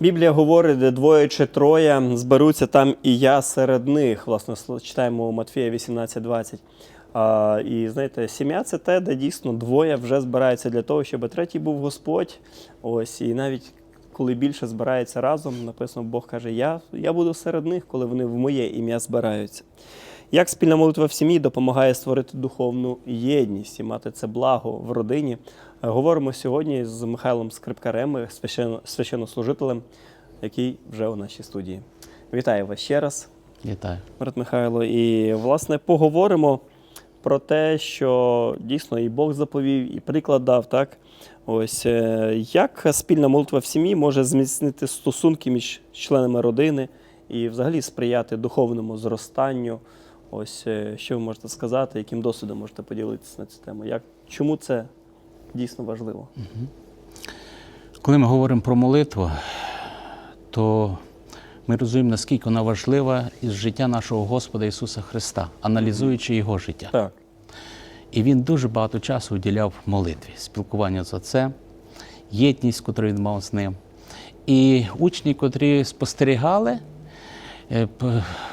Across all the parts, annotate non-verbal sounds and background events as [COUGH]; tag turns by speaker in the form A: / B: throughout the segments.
A: Біблія говорить, де двоє чи троє зберуться там і я серед них. Власне, читаємо Матфія 18.20. А, і знаєте, сім'я це те, де дійсно двоє вже збираються для того, щоб третій був Господь. Ось, і навіть коли більше збирається разом, написано, Бог каже, я, я буду серед них, коли вони в моє ім'я збираються. Як спільна молитва в сім'ї допомагає створити духовну єдність і мати це благо в родині? Говоримо сьогодні з Михайлом Скрипкарем, священно- священнослужителем, який вже у нашій студії. Вітаю вас ще раз,
B: Вітаю.
A: брат Михайло. І власне поговоримо про те, що дійсно і Бог заповів, і приклад дав, так? Ось е, як спільна молитва в сім'ї може зміцнити стосунки між членами родини і взагалі сприяти духовному зростанню. Ось е, що ви можете сказати, яким досвідом можете поділитися на цю тему? Як, чому це дійсно важливо?
B: Коли ми говоримо про молитву, то ми розуміємо, наскільки вона важлива із життя нашого Господа Ісуса Христа, аналізуючи Його життя.
A: Так.
B: І Він дуже багато часу уділяв молитві, спілкування з Отцем, єдність, яку він мав з ним. І учні, котрі спостерігали, е,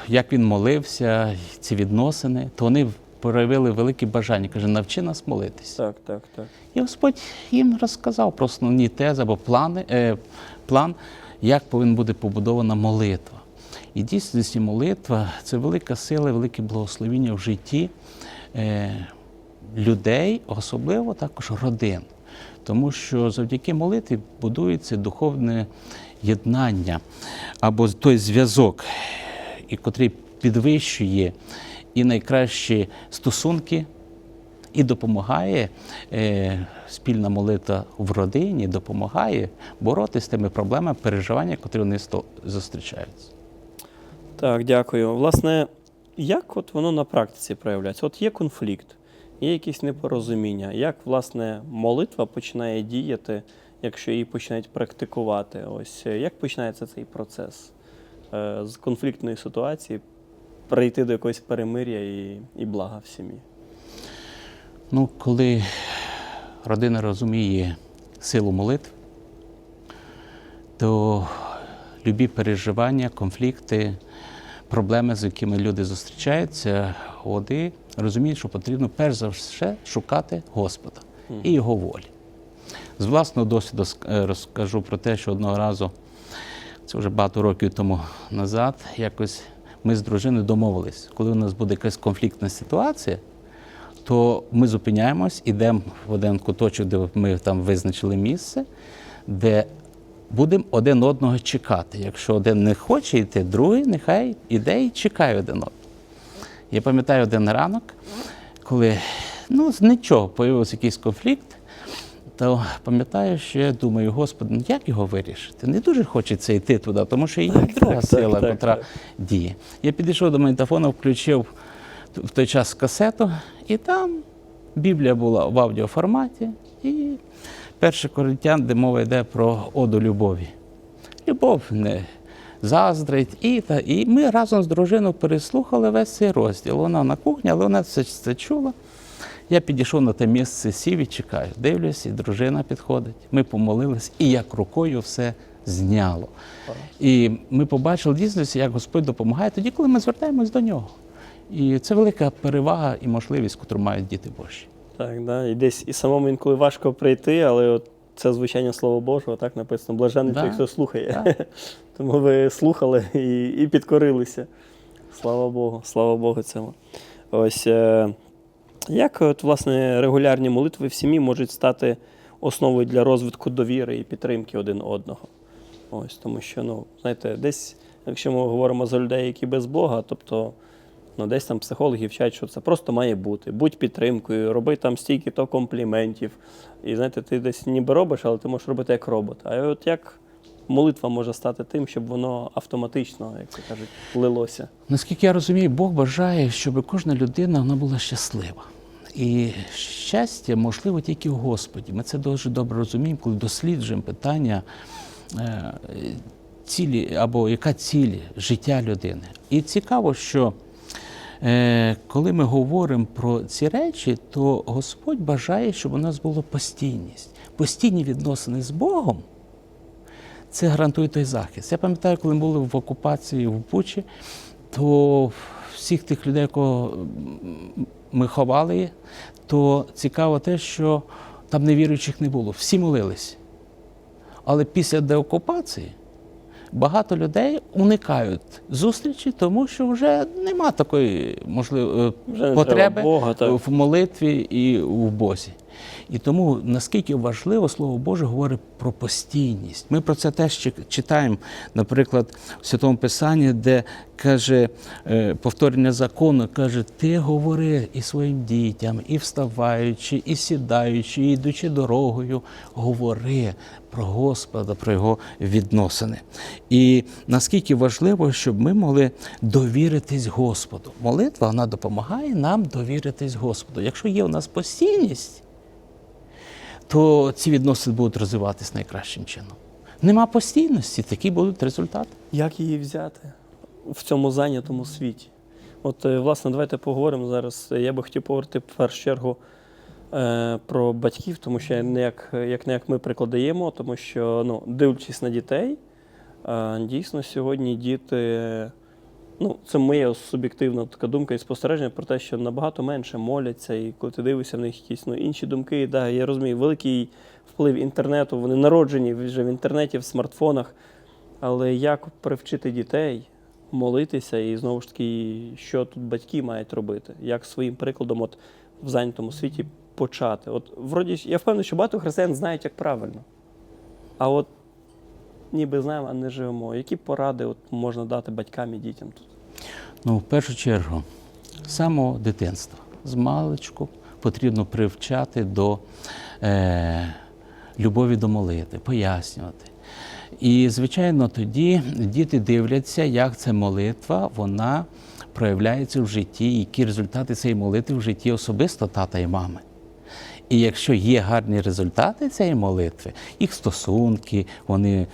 B: як він молився, ці відносини, то вони проявили велике бажання. Каже, навчи нас молитись.
A: Так, так, так.
B: І Господь їм розказав про основні тези або плани, е, план, як повинна бути побудована молитва. І дійсності молитва це велика сила, велике благословіння в житті е, людей, особливо також родин. Тому що завдяки молитві будується духовне єднання або той зв'язок, і котрий підвищує і найкращі стосунки і допомагає е, спільна молитва в родині, допомагає боротися з тими проблемами, переживання, які вони зустрічаються.
A: Так, дякую. Власне, як от воно на практиці проявляється? От є конфлікт, є якісь непорозуміння. Як, власне, молитва починає діяти, якщо її починають практикувати? Ось як починається цей процес е, з конфліктної ситуації прийти до якогось перемир'я і, і блага в сім'ї?
B: Ну, коли родина розуміє силу молитв, то любі переживання, конфлікти, проблеми, з якими люди зустрічаються, вони розуміють, що потрібно перш за все шукати Господа і Його волі. З власного досвіду е, розкажу про те, що одного разу, це вже багато років тому назад, якось ми з дружиною домовились, коли у нас буде якась конфліктна ситуація, то ми зупиняємось, ідемо в один куточок, де ми там визначили місце, де будемо один одного чекати. Якщо один не хоче йти, другий нехай іде і чекає один одного. Я пам'ятаю один ранок, коли ну, з нічого появився якийсь конфлікт, то пам'ятаю, що я думаю, Господи, ну як його вирішити? Не дуже хочеться йти туди, тому що є друга сила,
A: так.
B: діє. Я підійшов до магнітофону, включив в той час касету, і там Біблія була в аудіоформаті, і перший коринтян, де мова йде про оду любові. Любов не заздрить. І, та, і ми разом з дружиною переслухали весь цей розділ. Вона на кухні, але вона це, це чула. Я підійшов на те місце, сів і чекаю. Дивлюсь, і дружина підходить. Ми помолились, і як рукою все зняло. І ми побачили дійсно, як Господь допомагає тоді, коли ми звертаємось до нього. І це велика перевага і можливість, яку мають діти Божі.
A: Так, да. І десь і самому інколи важко прийти, але от це звучання Слова Божого, так написано, блажений
B: Да.
A: той, хто слухає. [LAUGHS] Тому ви слухали і, і підкорилися. Слава Богу, слава Богу цьому. Ось е, як от, власне, регулярні молитви в сім'ї можуть стати основою для розвитку довіри і підтримки один одного? Ось, тому що, ну, знаєте, десь, якщо ми говоримо за людей, які без Бога, тобто ну, десь там психологи вчать, що це просто має бути. Будь підтримкою, роби там стільки то компліментів. І знаєте, ти десь ніби робиш, але ти можеш робити як робот. А от як молитва може стати тим, щоб воно автоматично, як це кажуть, лилося?
B: Наскільки я розумію, Бог бажає, щоб кожна людина вона була щаслива. І щастя можливо тільки в Господі. Ми це дуже добре розуміємо, коли досліджуємо питання е, цілі або яка ціль життя людини. І цікаво, що е, коли ми говоримо про ці речі, то Господь бажає, щоб у нас була постійність. Постійні відносини з Богом це гарантує той захист. Я пам'ятаю, коли ми були в окупації в Бучі, то всіх тих людей, якого м, ми ховали, то цікаво те, що там невіруючих не було. Всі молились. Але після деокупації багато людей уникають зустрічі, тому що вже нема такої можливо,
A: Вже
B: потреби
A: Бога, так.
B: в молитві і в Бозі. І тому наскільки важливо Слово Боже говорить про постійність. Ми про це теж читаємо, наприклад, в Святому Писанні, де каже е, повторення закону, каже: Ти говори і своїм дітям, і вставаючи, і сідаючи, і йдучи дорогою, говори про Господа, про його відносини. І наскільки важливо, щоб ми могли довіритись Господу. Молитва вона допомагає нам довіритись Господу. Якщо є у нас постійність, то ці відносини будуть розвиватися найкращим чином. Нема постійності, такі будуть результати.
A: Як її взяти в цьому зайнятому світі? От, е, власне, давайте поговоримо зараз. Я би хотів поговорити в першу чергу е, про батьків, тому що як не як ми прикладаємо, тому що, ну, дивлячись на дітей, е, дійсно сьогодні діти. Ну, це моя суб'єктивна така думка і спостереження про те, що набагато менше моляться, і коли ти дивишся в них якісь ну, інші думки, да, я розумію, великий вплив інтернету, вони народжені вже в інтернеті, в смартфонах. Але як привчити дітей молитися, і знову ж таки, що тут батьки мають робити? Як своїм прикладом, от в зайнятому світі почати? От вроді я впевнений, що багато християн знають, як правильно. А от ніби знаємо, а не живемо. Які поради от можна дати батькам і дітям тут?
B: Ну, в першу чергу, з самого дитинства, з маличку потрібно привчати до е, любові до молитви, пояснювати. І, звичайно, тоді діти дивляться, як ця молитва вона проявляється в житті, які результати цієї молитви в житті особисто тата і мами. І якщо є гарні результати цієї молитви, їх стосунки, вони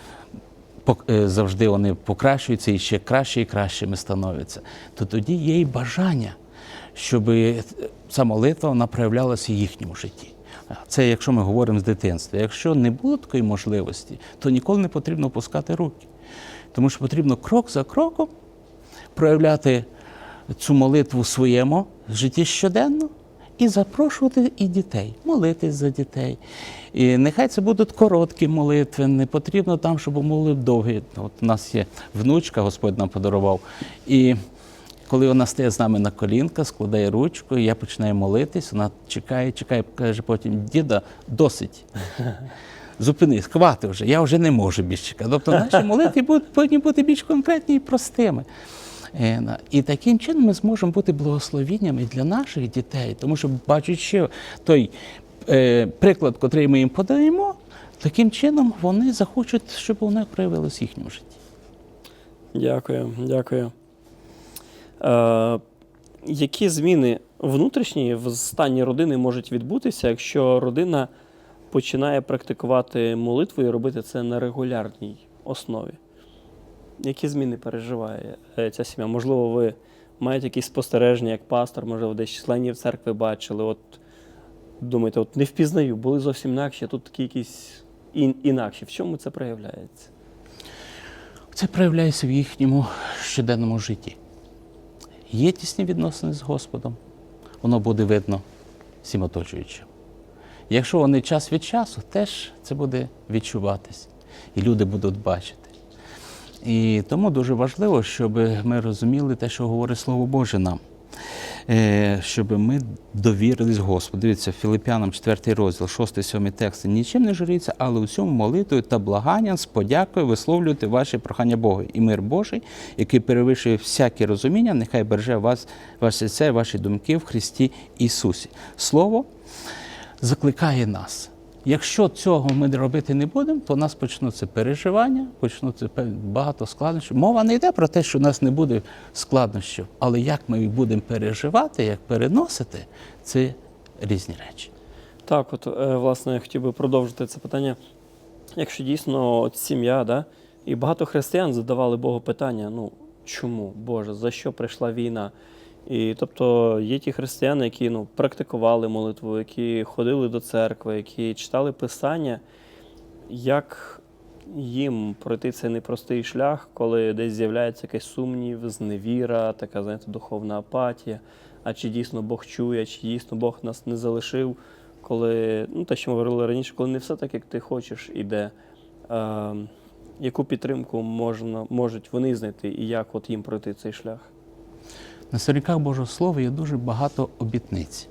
B: е, завжди вони покращуються і ще краще і кращими становляться, то тоді є і бажання, щоб ця молитва вона проявлялася в їхньому житті. Це якщо ми говоримо з дитинства. Якщо не було такої можливості, то ніколи не потрібно опускати руки. Тому що потрібно крок за кроком проявляти цю молитву своєму житті щоденно і запрошувати і дітей, молитись за дітей. І нехай це будуть короткі молитви, не потрібно там, щоб були довгі. От у нас є внучка, Господь нам подарував. І коли вона стає з нами на колінка, складає ручку, і я починаю молитись, вона чекає, чекає, каже потім, діда, досить. Зупинись, хвати вже, я вже не можу більше чекати. Тобто наші молитви повинні бути більш конкретні і простими. І таким чином ми зможемо бути благословінням і для наших дітей, тому що бачачи той е, приклад, котрий ми їм подаємо, таким чином вони захочуть, щоб воно проявилось в їхньому житті.
A: Дякую, дякую. Е, які зміни внутрішні в стані родини можуть відбутися, якщо родина починає практикувати молитву і робити це на регулярній основі? Які зміни переживає е, ця сім'я? Можливо, ви маєте якісь спостереження як пастор, можливо, десь членів церкви бачили. От думаєте, от не впізнаю, були зовсім інакші, а тут такі якісь ін- інакші. В чому це проявляється?
B: Це проявляється в їхньому щоденному житті. Є тісні відносини з Господом, воно буде видно всім оточуючим. Якщо вони час від часу, теж це буде відчуватись, і люди будуть бачити. І тому дуже важливо, щоб ми розуміли те, що говорить Слово Боже нам. Е, Щоб ми довірились Господу. Дивіться, Філип'янам 4 розділ, 6-7 тексти. Нічим не журіться, але усьому молитвою та благанням з подякою висловлюйте ваші прохання Богу. І мир Божий, який перевищує всяке розуміння, нехай береже вас, ваше серце, ваші думки в Христі Ісусі. Слово закликає нас. Якщо цього ми робити не будемо, то у нас почнуться переживання, почнуться багато складнощів. Мова не йде про те, що у нас не буде складнощів, але як ми їх будемо переживати, як переносити, це різні речі.
A: Так, от, е, власне, я хотів би продовжити це питання. Якщо дійсно от сім'я, да, і багато християн задавали Богу питання: ну чому, Боже, за що прийшла війна? І тобто є ті християни, які ну, практикували молитву, які ходили до церкви, які читали Писання. Як їм пройти цей непростий шлях, коли десь з'являється якийсь сумнів, зневіра, така, знаєте, духовна апатія. А чи дійсно Бог чує, чи дійсно Бог нас не залишив, коли, ну, те, що ми говорили раніше, коли не все так, як ти хочеш, іде. Е, яку підтримку можна, можуть вони знайти і як от їм пройти цей шлях?
B: На сторінках Божого Слова є дуже багато обітниць,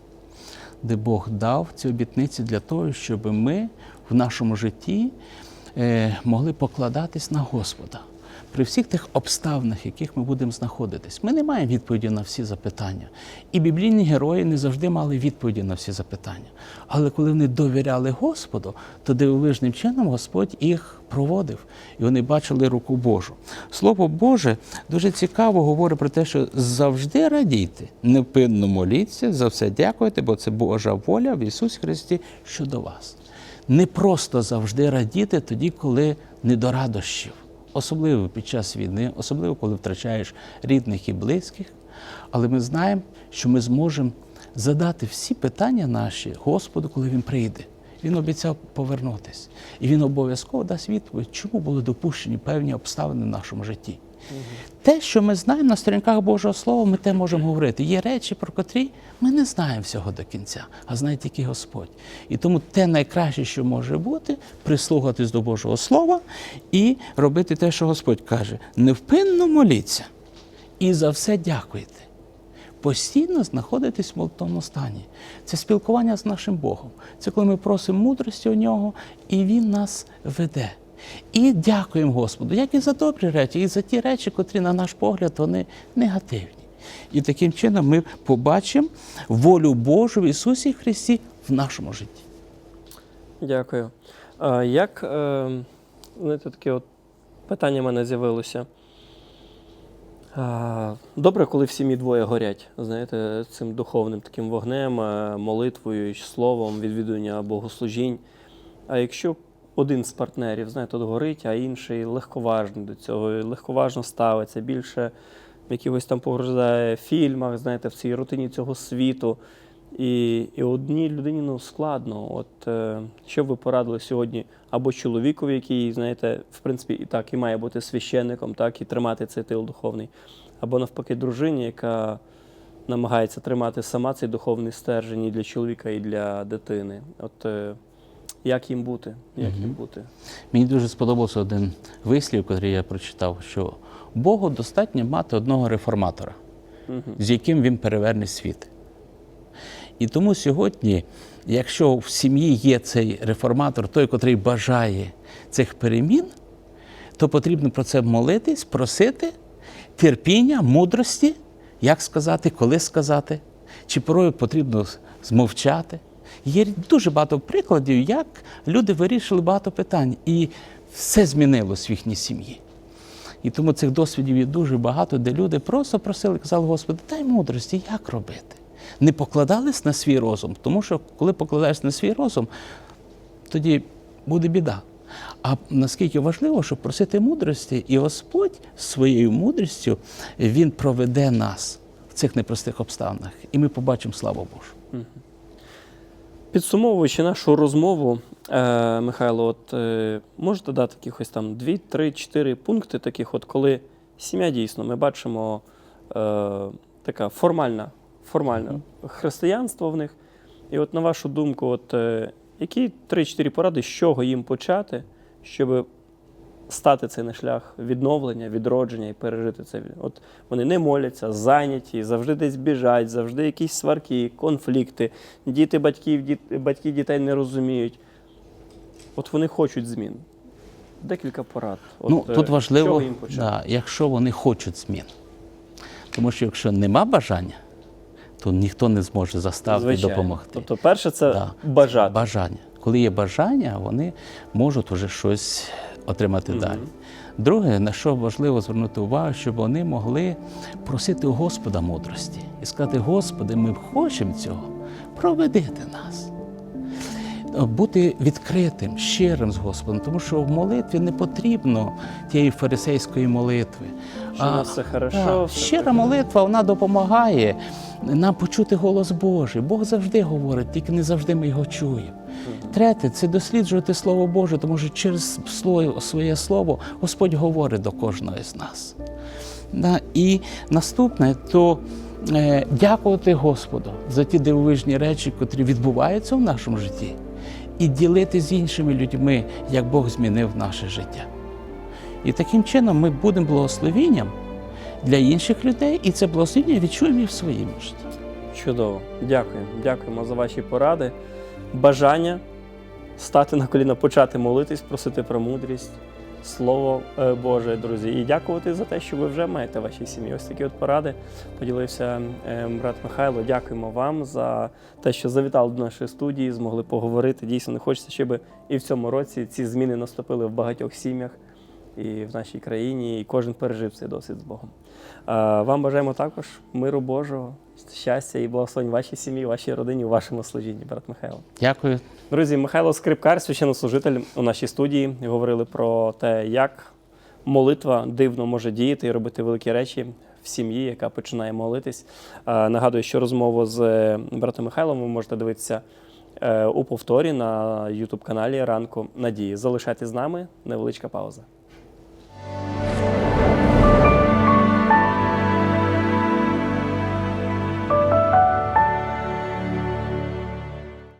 B: де Бог дав ці обітниці для того, щоб ми в нашому житті е, могли покладатись на Господа. При всіх тих обставинах, в яких ми будемо знаходитись, ми не маємо відповіді на всі запитання. І біблійні герої не завжди мали відповіді на всі запитання. Але коли вони довіряли Господу, то дивовижним чином Господь їх проводив, і вони бачили руку Божу. Слово Боже дуже цікаво говорить про те, що завжди радійте, невпинно моліться, за все дякуйте, бо це Божа воля в Ісусі Христі щодо вас. Не просто завжди радіти тоді, коли не до радощів, особливо під час війни, особливо коли втрачаєш рідних і близьких. Але ми знаємо, що ми зможемо задати всі питання наші Господу, коли Він прийде. Він обіцяв повернутися. І він обов'язково дасть відповідь, чому були допущені певні обставини в нашому житті. Те, що ми знаємо на сторінках Божого Слова, ми те можемо говорити. Є речі, про котрі ми не знаємо всього до кінця, а знає тільки Господь. І тому те найкраще, що може бути, прислухатись до Божого Слова і робити те, що Господь каже: невпинно моліться і за все дякуйте. Постійно знаходитись в молитовному стані. Це спілкування з нашим Богом. Це коли ми просимо мудрості у нього, і Він нас веде. І дякуємо Господу, як і за добрі речі, і за ті речі, котрі, на наш погляд, вони негативні. І таким чином ми побачимо волю Божу в Ісусі Христі в нашому житті.
A: Дякую. А як, е, знаєте, таке от питання в мене з'явилося. Добре, коли в сім'ї двоє горять, знаєте, цим духовним таким вогнем, е, молитвою, словом, відвідування богослужінь. А якщо один з партнерів, знаєте, от горить, а інший легковажний до цього, легковажно ставиться, більше в якихось там погружає фільмах, знаєте, в цій рутині цього світу. І, і одній людині ну, складно. От е, що ви порадили сьогодні або чоловікові, який, знаєте, в принципі, і так і має бути священником, так, і тримати цей тил духовний, або навпаки, дружині, яка намагається тримати сама цей духовний стержень і для чоловіка, і для дитини. От е, як їм бути? Як їм бути?
B: Мені дуже сподобався один вислів, який я прочитав, що Богу достатньо мати одного реформатора, з яким він переверне світ. І тому сьогодні, якщо в сім'ї є цей реформатор, той, котрий бажає цих перемін, то потрібно про це молитись, просити терпіння, мудрості, як сказати, коли сказати, чи порою потрібно змовчати. Є дуже багато прикладів, як люди вирішили багато питань, і все змінилось в їхній сім'ї. І тому цих досвідів є дуже багато, де люди просто просили, казали, Господи, дай мудрості, як робити. Не покладались на свій розум, тому що коли покладаєшся на свій розум, тоді буде біда. А наскільки важливо, щоб просити мудрості, і Господь своєю мудрістю Він проведе нас в цих непростих обставинах, і ми побачимо славу Божу.
A: Підсумовуючи нашу розмову, е, Михайло, от е, можете дати якихось там 2, 3, 4 пункти, таких, от коли сім'я дійсно, ми бачимо е, така формальна, формальне християнство в них. І от на вашу думку, от е, які 3-4 поради, з чого їм почати, щоб стати цей на шлях відновлення, відродження і пережити це. От вони не моляться, зайняті, завжди десь біжать, завжди якісь сварки, конфлікти. Діти батьків, діт, батьки дітей не розуміють. От вони хочуть змін. Декілька порад. От,
B: ну,
A: е,
B: тут важливо,
A: чого їм
B: да, якщо вони хочуть змін. Тому що якщо нема бажання, то ніхто не зможе заставити
A: Звичайно.
B: допомогти.
A: Тобто, перше, це
B: Да.
A: бажати.
B: Бажання. Коли є бажання, вони можуть вже щось отримати далі. Друге, на що важливо звернути увагу, щоб вони могли просити у Господа мудрості і сказати: Господи, ми хочемо цього, проведите нас. Бути відкритим, щирим з Господом, тому що в молитві не потрібно тієї фарисейської молитви.
A: Що нас все хорошо,
B: да,
A: все
B: щира молитва вона допомагає нам почути голос Божий. Бог завжди говорить, тільки не завжди ми його чуємо. Третє це досліджувати Слово Боже, тому що через своє слово Господь говорить до кожного з нас. І наступне то е, дякувати Господу за ті дивовижні речі, котрі відбуваються в нашому житті, і ділити з іншими людьми, як Бог змінив наше життя. І таким чином ми будемо благословенням для інших людей, і це благословення відчуємо і в своєму житті.
A: Чудово. Дякую. Дякуємо за ваші поради. Бажання стати на коліна, почати молитись, просити про мудрість, Слово е, Боже, друзі. І дякувати за те, що ви вже маєте в вашій сім'ї. Ось такі от поради поділився е, брат Михайло. Дякуємо вам за те, що завітали до нашої студії, змогли поговорити. Дійсно, не хочеться, щоб і в цьому році ці зміни наступили в багатьох сім'ях і в нашій країні, і кожен пережив цей досвід з Богом. А Вам бажаємо також миру Божого, щастя і благословень вашій сім'ї, вашій родині, у вашому служінні, брат Михайло.
B: Дякую.
A: Друзі, Михайло Скрипкар, священнослужитель у нашій студії, говорили про те, як молитва дивно може діяти і робити великі речі в сім'ї, яка починає молитись. Е, Нагадую, що розмову з е, братом Михайлом ви можете дивитися е, у повторі на YouTube каналі Ранку Надії. Залишайтесь з нами, невеличка пауза.